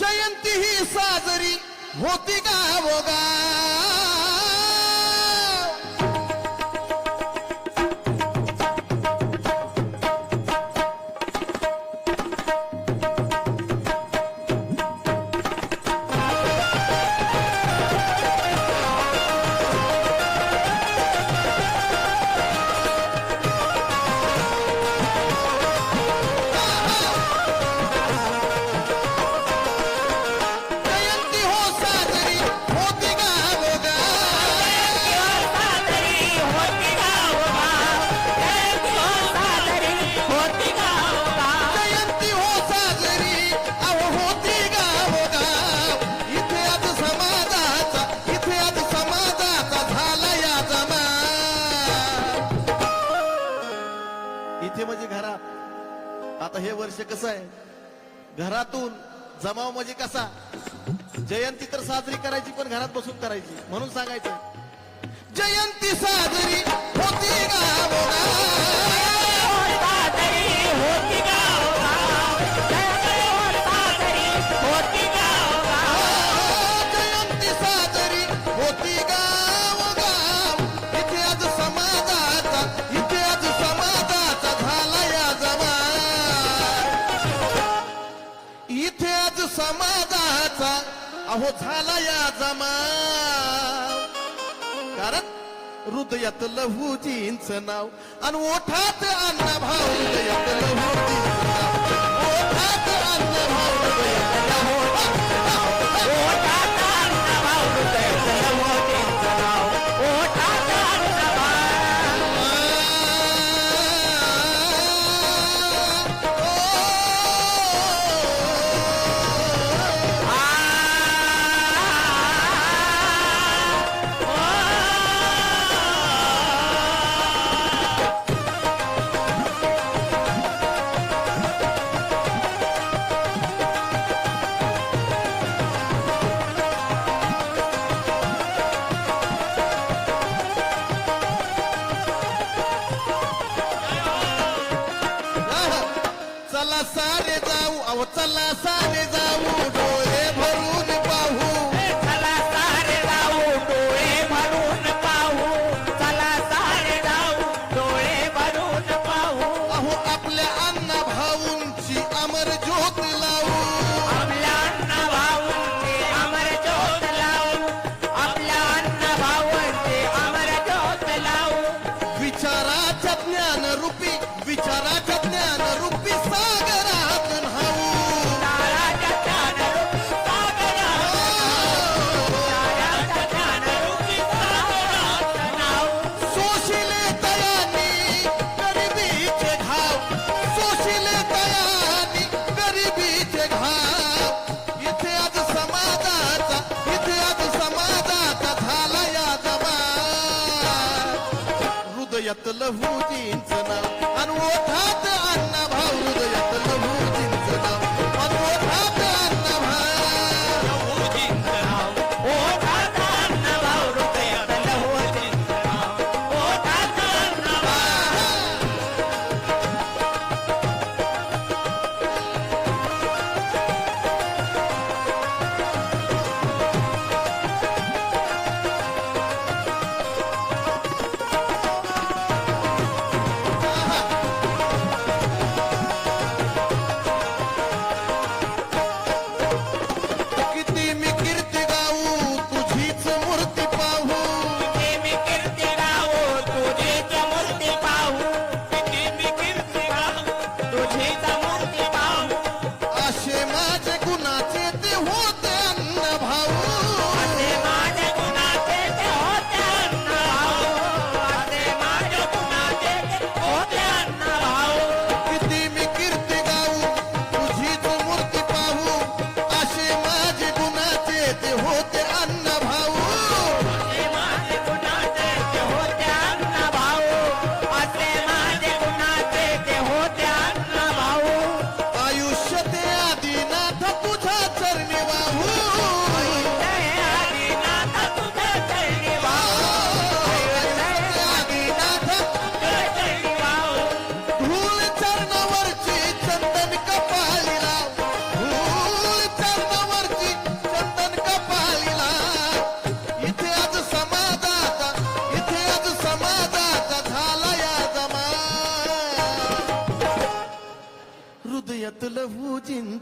जयंती ही साजरी होती गावोगा जयंती आता कसं आहे? घरातून जमाव म्हणजे कसा? जयंती तर साजरी करायची पण घरात बसून करायची. म्हणून सांगायचं जयंती साजरी होती अहो झाला या जमा कारण हृदयात लहूजींच नाव आणि ओठात अण्णा भाऊ हृदयात लहूजींच नाव. ओठात अण्णा भाऊ हृदयात चला सारे जाऊ अहो चला सारे जाऊ डोळे हृदयात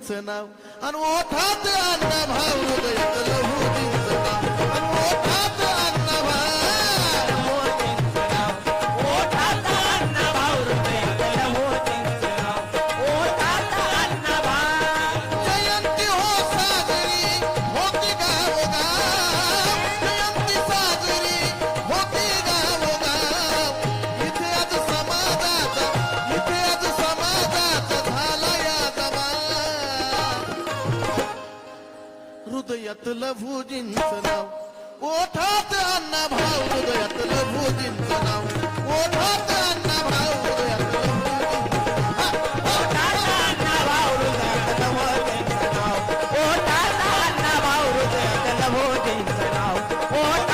लहुजींचं नाव आणि ओठात अण्णा भाऊ हृदयात हृदयातलं भुजींचं नाव. ओठात अण्णा भाऊ हृदयातलं भुजींचं नाव. ओठात अण्णा भाऊ हृदयातलं Oh,